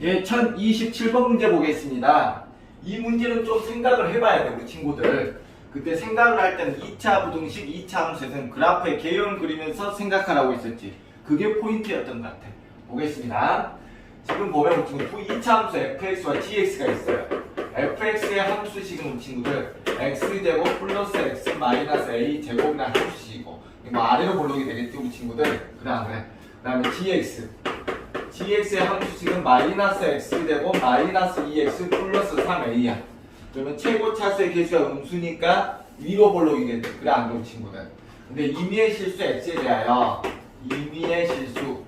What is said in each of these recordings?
예, 1027번 문제 보겠습니다. 이 문제는 좀 생각을 해봐야 돼, 우리 친구들. 그때 생각을 할 때는 2차 부등식, 2차 함수에서는 그래프의 개형 그리면서 생각하라고 했었지. 그게 포인트였던 것 같아. 보겠습니다. 지금 보면 우리 친구 2차 함수 fx와 gx가 있어요. Fx의 함수식은 우리 친구들 x제곱 플러스 x 마이너스 a 제곱이라는 함수식이고 이거 아래로 볼록이 되겠지 우리 친구들. 그 다음에 그 다음에 gx gx의 함수식은 마이너스 x 제곱 마이너스 2x 플러스 3a야. 그러면 최고 차수의 개수가 음수니까 위로 볼록이겠지. 그래 안 그럼 친구들. 근데 임의의 실수 x에 대하여 임의의 실수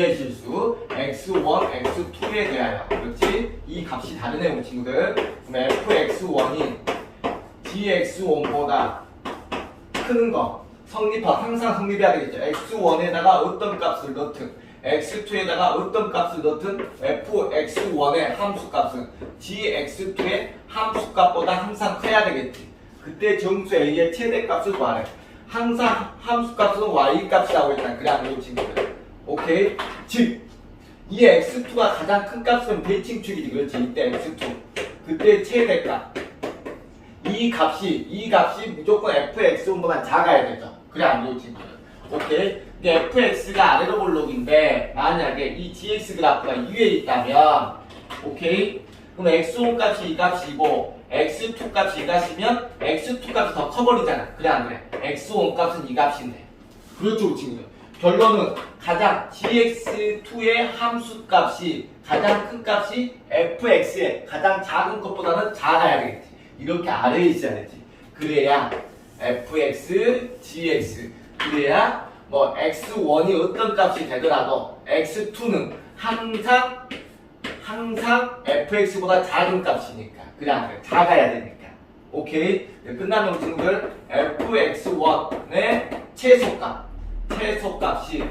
임의의 실수 x1, x2에 대하여 그렇지? 이 값이 다르네 우리 친구들. 그럼 fx1이 gx1보다 크는 거 성립하 항상 성립해야 되겠죠. x1에다가 어떤 값을 넣든 x2에다가 어떤 값을 넣든 fx1의 함수 값은 gx2의 함수 값보다 항상 커야 되겠지. 그때 정수 a의 최대 값을 구하래. 항상 함수 값은 y 값이라고 했잖아. 그래 안 그래요 친구들? 오케이. 즉 이 x2가 가장 큰 값은 대칭축이지 그렇지 이때 x2 그때 최대값 이 값이 이 값이 무조건 fx1보다 작아야 되죠. 그래 안 친구들. 오케이. 근데 fx가 아래로 볼록인데 만약에 이 gx 그래프가 위에 있다면 오케이. 그럼 x1 값이 이 값이고 x2 값이 이 값이면 x2 값이 더 커버리잖아. 그래 안 그래? x1 값은 이 값인데. 그렇죠, 친구들. 결론은 가장 gx2의 함수 값이 가장 큰 값이 fx의 가장 작은 것보다는 작아야 되겠지. 이렇게 아래에 있어야지. 그래야 fx, gx 그래야 뭐 x1이 어떤 값이 되더라도 x2는 항상 항상 fx보다 작은 값이니까 그래? 작아야 되니까 오케이 네, 끝나는 친구들 fx1의 최소값 최소값이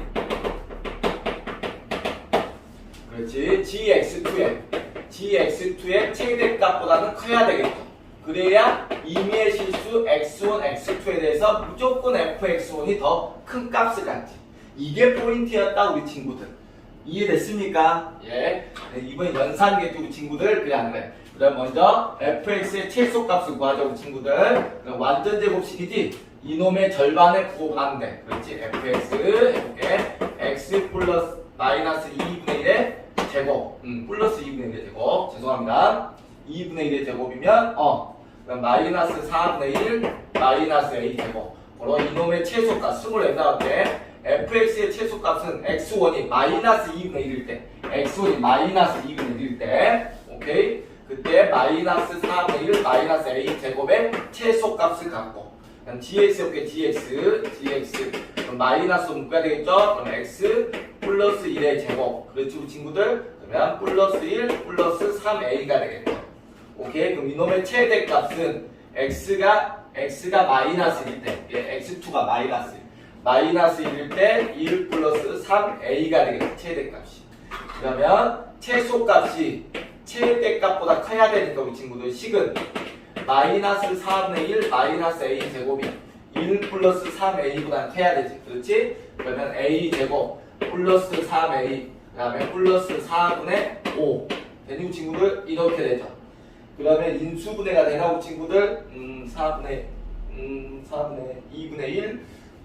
그렇지 gx2의 gx2의 최대값보다는 커야 되겠죠 그래야 임의의 실수 x1, x2에 대해서 무조건 fx1이 더 큰 값을 갖지. 이게 포인트였다 우리 친구들. 이해됐습니까? 예. 네, 이번 연산계지 우리 친구들 그래 안 그래? 그럼 먼저 fx의 최소값을 구하자 우리 친구들. 그럼 완전 제곱식이지. 이놈의 절반에 돼. 그렇지? fx 해볼게. x 플러스 마이너스 2분의 1의 제곱. 음, 플러스 2분의 1의 제곱. 죄송합니다. 2분의 1의 제곱이면 어 그럼 마이너스 4분의 1 마이너스 a 제곱 그럼 이놈의 최소값 24개 fx의 최소값은 x1이 마이너스 2분의 1일 때 x1이 마이너스 2분의 1일 때 오케이? 그때 마이너스 4분의 1 마이너스 a 제곱의 최소값을 갖고 그럼 gx 이렇게 gx gx 그럼 마이너스 묶어야 되겠죠? 그럼 x 플러스 1의 제곱. 우리 친구들? 그러면 플러스 1 플러스 3a가 되겠죠. 오케이? 그럼 이놈의 최대값은 x가 x가 마이너스 1일 때 예, x2가 마이너스 1 마이너스 1일 때 1 플러스 3a가 되겠죠 최대값이. 그러면 최소값이 최대값보다 커야 되니까 우리 친구들 식은 마이너스 4분의 1 마이너스 a 제곱이 1 플러스 3a보다 커야 되지. 그렇지? 그러면 a 제곱 플러스 3a 그 다음에 플러스 4분의 5 되니 우리 친구들? 이렇게 되죠. 그러면 인수분해가 되나 우리 친구들? 음, 4분의 음, 4분의 2분의 1,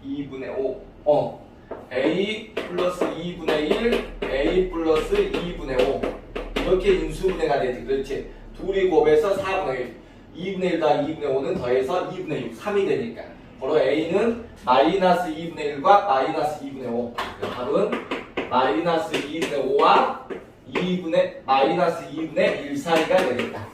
2분의 5. 어. a 플러스 2분의 1, a 플러스 2분의 5. 이렇게 인수분해가 되지. 그렇지. 둘이 곱해서 4분의 1. 2분의 1 더하기 2분의 5는 더해서 2분의 6. 3이 되니까. 바로 a는 마이너스 2분의 1과 마이너스 2분의 5. 답은 마이너스 2분의 5와 2분의 마이너스 2분의 1 사이가 되겠다.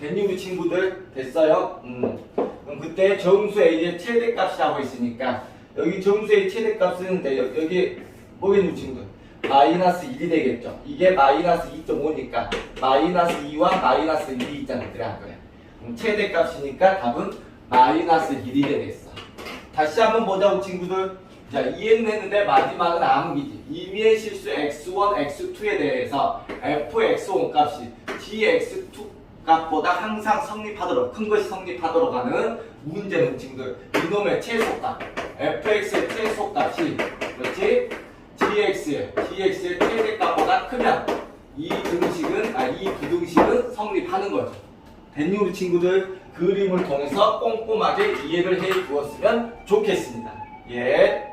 됐니 우리 친구들? 됐어요? 음. 그럼 그때 정수 A의 최대값이라고 있으니까 여기 정수 A 최대값은 네, 여- 여기 우리 친구들? 마이너스 1이 되겠죠. 이게 마이너스 2.5니까 마이너스 2와 마이너스 1이 있잖아. 그래 안 그래? 최대값이니까 답은 마이너스 1이 되겠어. 다시 한번 보자 우리 친구들. 자 이해는 했는데 마지막은 암기지. 임의의 실수 x1, x2에 대해서 fx1 값이 gx2 값보다 항상 성립하도록 큰 것이 성립하도록 하는 문제 문증들 이놈의 최소값 fx의 최소값이 그렇지 gx의 gx의 최대 값보다 크면 이 등식은 아 이 부등식은 성립하는 거죠. 됐니 우리 친구들 그림을 통해서 꼼꼼하게 이해를 해 주었으면 좋겠습니다. 예.